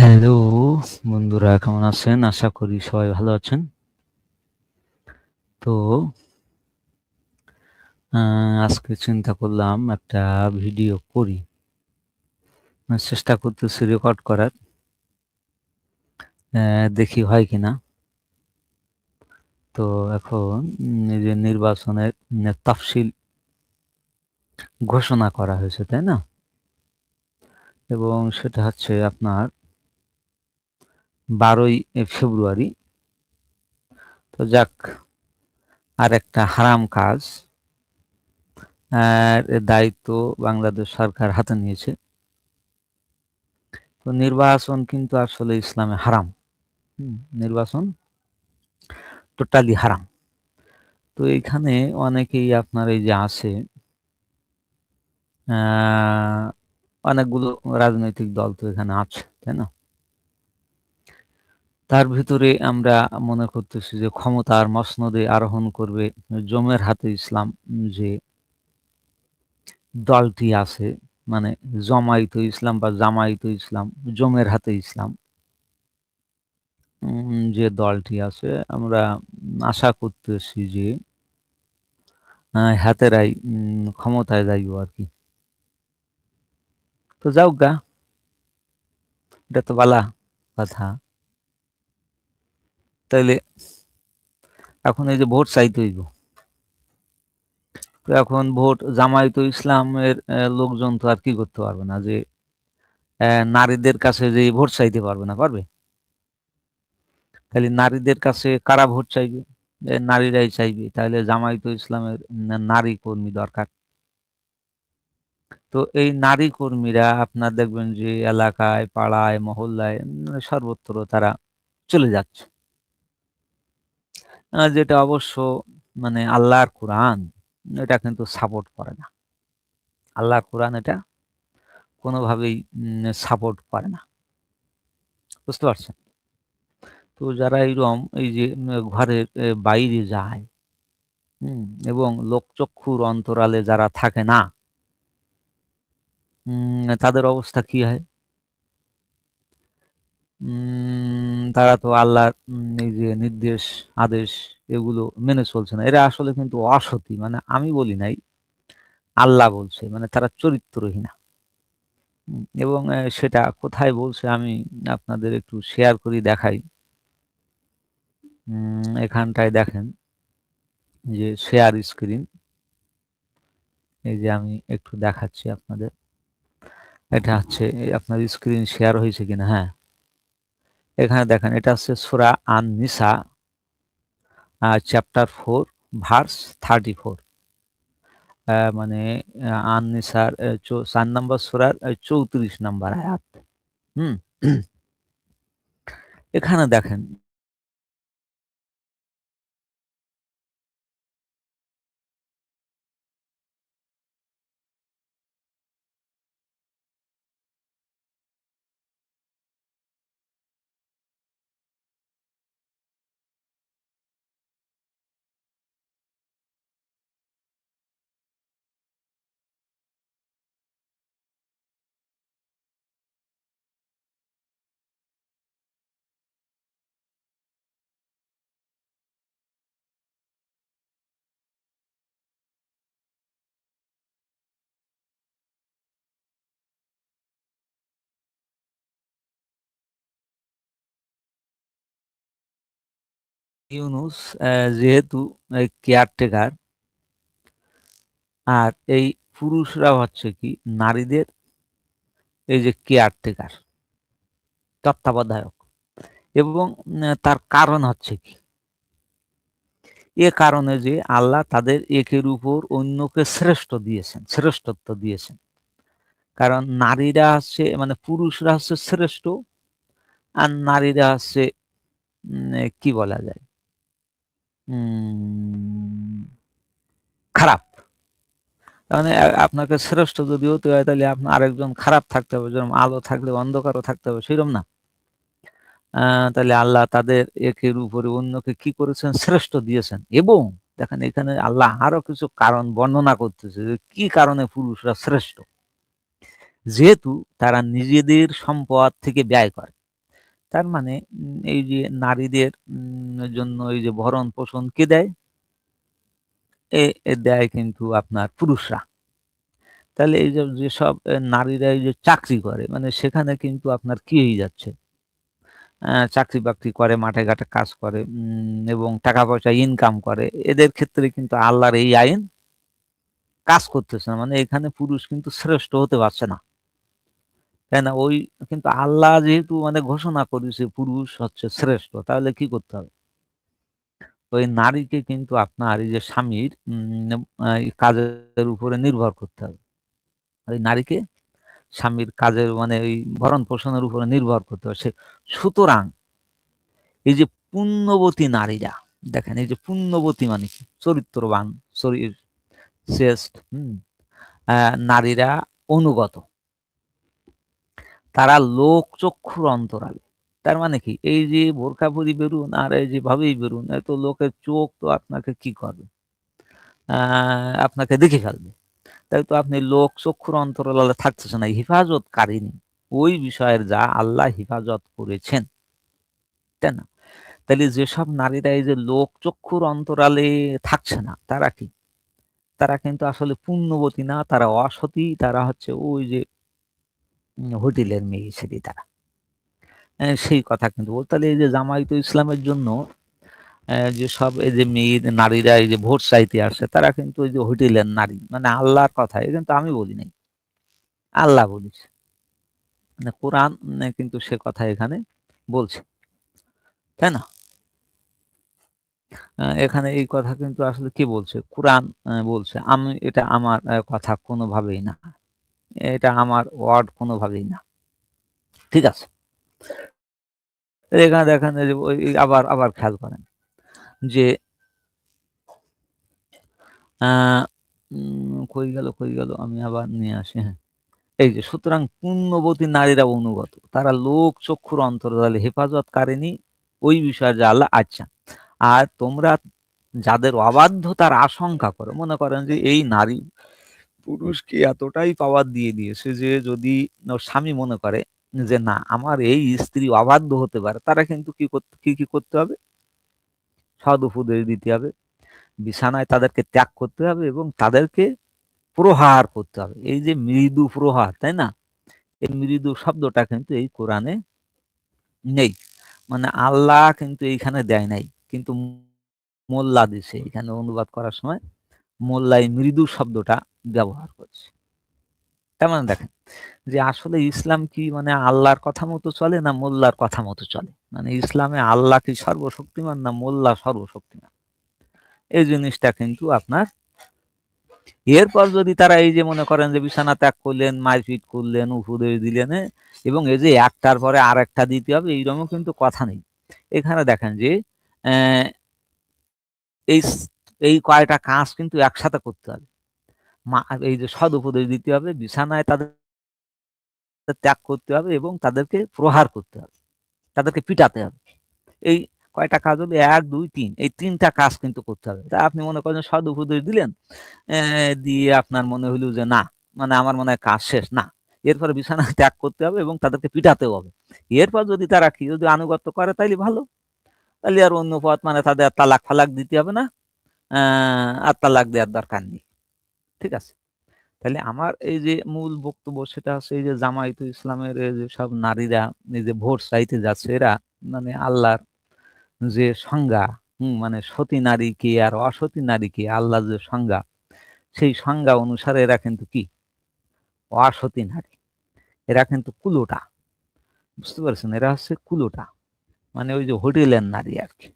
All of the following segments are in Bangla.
হ্যালো বন্ধুরা, কেমন আছেন? আশা করি সবাই ভালো আছেন। তো আজকে চিন্তা করলাম একটা ভিডিও করি। চেষ্টা করতেছি রেকর্ড করার। দেখি হয় কিনা। তো এখন যে নির্বাচনের তফসিল ঘোষণা করা হয়েছে, তাই না? এবং সেটা হচ্ছে আপনার বারোই ফেব্রুয়ারি। তো যাক, আর একটা হারাম কাজ দায়িত্ব বাংলাদেশ সরকার হাতে নিয়েছে। তো নির্বাচন কিন্তু আসলে ইসলামে হারাম। নির্বাচন টোটালি হারাম। তো এইখানে অনেকেই আপনার এই যে আছে অনেকগুলো রাজনৈতিক দল তো এখানে আছে, তাই না? তার ভিতরে আমরা মনে করতেছি যে ক্ষমতার মসনদে আরোহণ করবে জমের হাতে ইসলাম যে দলটি আছে মানে জমাইত ইসলাম বা জামাইত ইসলাম, জমের হাতে ইসলাম যে দলটি আছে, আমরা আশা করতেছি যে হাতেরাই ক্ষমতায় যাইব আর কি। তো যাও গা এটা তো বালা কথা। তাইলে এখন এই যে ভোট চাইতে হইব। তো এখন ভোট জামায়াত ইসলামের লোকজন তো আর কি করতে পারবে না যে নারীদের কাছে যে ভোট চাইতে পারবে না, পারবে? খালি নারীদের কাছে কারা ভোট চাইবে? নারীরাই চাইবে। তাহলে জামায়াত ইসলামের নারী কর্মী দরকার। তো এই নারী কর্মীরা আপনার দেখবেন যে এলাকায়, পাড়ায়, মহল্লায় সর্বত্র তারা চলে যাচ্ছে। যেটা অবশ্য মানে আল্লাহর কোরআন, এটা কিন্তু সাপোর্ট করে না। আল্লাহর কোরআন এটা কোনোভাবেই সাপোর্ট করে না। বুঝতে পারছেন? তো যারা এইরকম এই যে ঘরের বাইরে যায়, হুম, এবং লোকচক্ষুর অন্তরালে যারা থাকে না তাদের অবস্থা কি হয়? তারা তো আল্লাহর এই যে নির্দেশ, আদেশ এগুলো মেনে চলছে না। এরা আসলে কিন্তু অসতী মানে আমি বলি নাই, আল্লাহ বলছে মানে তারা চরিত্রহীনা। এবং সেটা কোথায় বলছে আমি আপনাদের একটু শেয়ার করি, দেখাই। এখানটায় দেখেন যে শেয়ার স্ক্রিন এই যে আমি একটু দেখাচ্ছি আপনাদের। এটা হচ্ছে, আপনার স্ক্রিন শেয়ার হয়েছে কিনা? হ্যাঁ। এখানে দেখেন, এটা হচ্ছে সুরা আন নিসা chapter four verse thirty four মানে আন নিসার চার নম্বর সুরার চৌত্রিশ নম্বর আয়াত। হুম। এখানে দেখেন ইউনুস যেহেতু কেয়ারটেকার আর এই পুরুষরা হচ্ছে কি, নারীদের এই যে কেয়ারটেকার তত্ত্বাবধায়ক। এবং তার কারণ হচ্ছে কি, এ কারণে যে আল্লাহ তাদের একের উপর অন্যকে শ্রেষ্ঠ দিয়েছেন, শ্রেষ্ঠত্ব দিয়েছেন। কারণ নারীরা হচ্ছে মানে পুরুষরা হচ্ছে শ্রেষ্ঠ, আর নারীরা হচ্ছে কি বলা যায় খারাপ। মানে আপনাকে শ্রেষ্ঠ যদি হতে হয়, তাহলে আপনার আরেকজন খারাপ থাকতে হবে, যেরকম আলো থাকলে অন্ধকারও থাকতে হবে, সেরকম না। তাহলে আল্লাহ তাদের একের উপরে অন্যকে কি করেছেন? শ্রেষ্ঠ দিয়েছেন। এবং দেখেন, এখানে আল্লাহ আরও কিছু কারণ বর্ণনা করতেছে যে, কি কারণে পুরুষরা শ্রেষ্ঠ? যেহেতু তারা নিজেদের সম্পদ থেকে ব্যয় করে। তার মানে এই যে নারীদের জন্য এই যে ভরণ পোষণ কে দেয়? এ দেয় কিন্তু আপনার পুরুষরা। তাহলে এই যে সব নারীরা এই যে চাকরি করে মানে সেখানে কিন্তু আপনার কি হয়ে যাচ্ছে? চাকরি বাকরি করে, মাঠে ঘাটে কাজ করে এবং টাকা পয়সা ইনকাম করে, এদের ক্ষেত্রে কিন্তু আল্লাহর এই আইন কাজ করতেছে না। মানে এখানে পুরুষ কিন্তু শ্রেষ্ঠ হতে পারছে না। তাই না? ওই কিন্তু আল্লাহ যেহেতু মানে ঘোষণা করেছে পুরুষ হচ্ছে শ্রেষ্ঠ, তাহলে কি করতে হবে? ওই নারীকে কিন্তু আপনার এই যে স্বামীর কাজের উপরে নির্ভর করতে হবে। ওই নারীকে স্বামীর কাজের মানে ওই ভরণ পোষণের উপরে নির্ভর করতে হবে। সে, সুতরাং এই যে পুণ্যবতী নারীরা, দেখেন এই যে পুণ্যবতী মানে কি? চরিত্রবান, শরীর শ্রেষ্ঠ, হম নারীরা অনুগত। তারা লোক চক্ষুর অন্তরালে। তার মানে কি? এই যে বোরখা পরি বেরুন আর এই যে ভাবেই বেরুন, এত লোকের চোখ তো আপনাকে কি করবে? আপনাকে দেখে ফেলবে। তাই তো আপনি লোক চক্ষুর অন্তরালে থাকতেছে না কারিনী ওই বিষয়ের যা আল্লাহ হিফাজত করেছেন, তাই না? তাহলে যেসব নারীরা এই যে লোক চক্ষুর অন্তরালে থাকছে না, তারা কি? তারা কিন্তু আসলে পুণ্যবতী না, তারা অসতী, তারা হচ্ছে ওই যে হোটেলের মেয়ে ছেলে তারা। সেই কথা কিন্তু। বল তাহলে এই যে জামায়াত ইসলামের জন্য যে সব এই যে মেয়ে নারীরা, এই যে ভোট চাইতে আসে, তারা কিন্তু ওই যে হোটেলের নারী। মানে আল্লাহর কথা, এই কিন্তু আমি বলি নাই। আল্লাহ বলিস। মানে কোরআন কিন্তু সে কথা এখানে বলছে। তাই না? এখানে এই কথা কিন্তু আসলে কি বলছে? কোরআন বলছে, আমি, এটা আমার কথা কোনোভাবেই না। এটা আমার ওয়ার্ড কোনোভাবেই না। ঠিক আছে? এখানে দেখেন আবার আবার খেয়াল করেন যে কই গেল কই গেল, আমি আবার নিয়ে আসি হ্যাঁ। এই যে, সুতরাং পুণ্যবতী নারীরা অনুগত, তারা লোক চক্ষুর অন্তর্জালে হেফাজত কারেনি ওই বিষয়ে যা আল্লাহ আচ্ছা। আর তোমরা যাদের অবাধ্যতার আশঙ্কা করো, মনে করেন যে এই নারী পুরুষকে এতটাই পাওয়ার দিয়ে দিয়েছে যে যদি স্বামী মনে করে যে না, আমার এই স্ত্রী অবাধ্য হতে পারে, তারা কিন্তু কি করতে, কি কি করতে হবে? সদ উপদেশ দিতে হবে, বিছানায় তাদেরকে ত্যাগ করতে হবে এবং তাদেরকে প্রহার করতে হবে। এই যে মৃদু প্রহার, তাই না? এই মৃদু শব্দটা কিন্তু এই কোরআনে নেই। মানে আল্লাহ কিন্তু এইখানে দেয় নাই, কিন্তু মোল্লা দিছে। এখানে অনুবাদ করার সময় মোল্লাই মৃদু শব্দটা ব্যবহার করছে। তেমন মানে দেখেন যে আসলে ইসলাম কি মানে আল্লাহর কথা মতো চলে না মোল্লার কথা মতো চলে? মানে ইসলামে আল্লাহ কি সর্বশক্তিমান না মোল্লা সর্বশক্তিমান? এই জিনিসটা কিন্তু আপনার এরপর যদি তারা এই যে মনে করেন যে বিছানা ত্যাগ করলেন, মারপিট করলেন, উপদেশ দিলেন এবং এই যে একটার পরে আর একটা দিতে হবে এইরকম কিন্তু কথা নেই। এখানে দেখেন যে এই এই কয়টা কাজ কিন্তু একসাথে করতে হবে। এই যে সদ উপদেশ দিতে হবে, বিছানায় তাদের ত্যাগ করতে হবে এবং তাদেরকে প্রহার করতে হবে, তাদেরকে পিটাতে হবে। এই কয়টা কাজ হলো? এক, দুই, তিন। এই তিনটা কাজ কিন্তু করতে হবে। তা আপনি মনে করেন সদ উপদেশ দিলেন দিয়ে আপনার মনে হইল যে না মানে আমার মনে হয় কাজ শেষ, না। এরপরে বিছানা ত্যাগ করতে হবে এবং তাদেরকে পিটাতেও হবে। এরপর যদি তারা কি, যদি আনুগত্য করে, তাইলে ভালো। তাহলে আর অন্য পথ মানে তাদের তালাক ফালাক দিতে হবে না আর তালাক দেওয়ার দরকার নেই। ঠিক আছে? তাহলে আমার এই যে মূল বক্তব্য সেটা হচ্ছে এই যে জামায়াত ইসলামের যে সব নারীরা, এই যে ভোট চাইতে যাচ্ছে এরা মানে আল্লাহর যে সংজ্ঞা, হম মানে সতী নারী কি আর অসতী নারী কি আল্লাহ যে সংজ্ঞা, সেই সংজ্ঞা অনুসারে এরা কিন্তু কি? অসতী নারী। এরা কিন্তু কুলোটা। বুঝতে পারছেন? এরা হচ্ছে কুলোটা। মানে ওই যে হোটেলের নারী আর কি।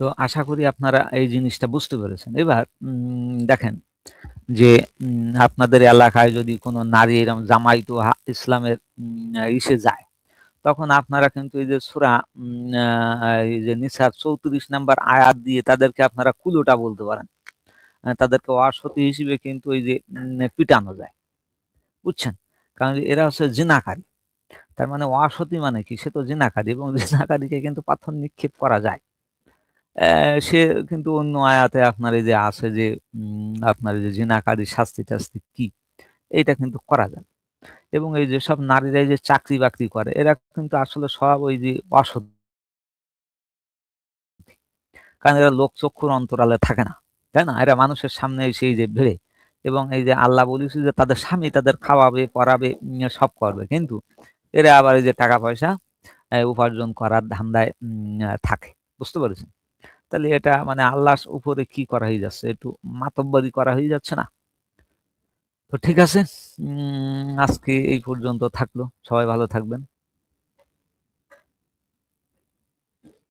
তো আশা করি আপনারা এই জিনিসটা বুঝতে পেরেছেন। এবার দেখেন যে আপনাদের এলাকায় যদি কোনো নারী এরকম জামাইত ইসলামের ইসে যায়, তখন আপনারা কিন্তু এই যে সুরা এই যে নিসার চৌত্রিশ নাম্বার আয়াত দিয়ে তাদেরকে আপনারা কুলোটা বলতে পারেন। তাদেরকে অসতি হিসেবে কিন্তু ওই যে পিটানো যায়। বুঝছেন? কারণ এরা হচ্ছে জিনাকারী। তার মানে অসতি মানে কি? সে তো জিনাকারী এবং জিনাকারীকে কিন্তু পাথর নিক্ষেপ করা যায়। সে কিন্তু অন্য আয়াতে আপনার এই যে আছে যে আপনার এই যে জিনাকারী শাস্তি টাস্তি কি এটা কিন্তু করা যায়। এবং এই যে সব নারীরা যে চাকরি বাকরি করে, এরা কিন্তু আসলে সব ওই যে অসৎ। কারণ এরা লোক চক্ষুর অন্তরালে থাকে না, তাই না? এরা মানুষের সামনে সেই যে ভিড়ে এবং এই যে আল্লাহ বলেছি যে তাদের স্বামী তাদের খাওয়াবে, পড়াবে সব করবে। কিন্তু এরা আবার এই যে টাকা পয়সা উপার্জন করার ধান্দায় থাকে, বুঝতে পেরেছেন? তাহলে এটা মানে আল্লাহর উপরে কি করা হয়ে যাচ্ছে? একটু মাতব্বরি করা হয়ে যাচ্ছে না? তো ঠিক আছে। আজকে এই পর্যন্ত থাকল। সবাই ভালো থাকবেন।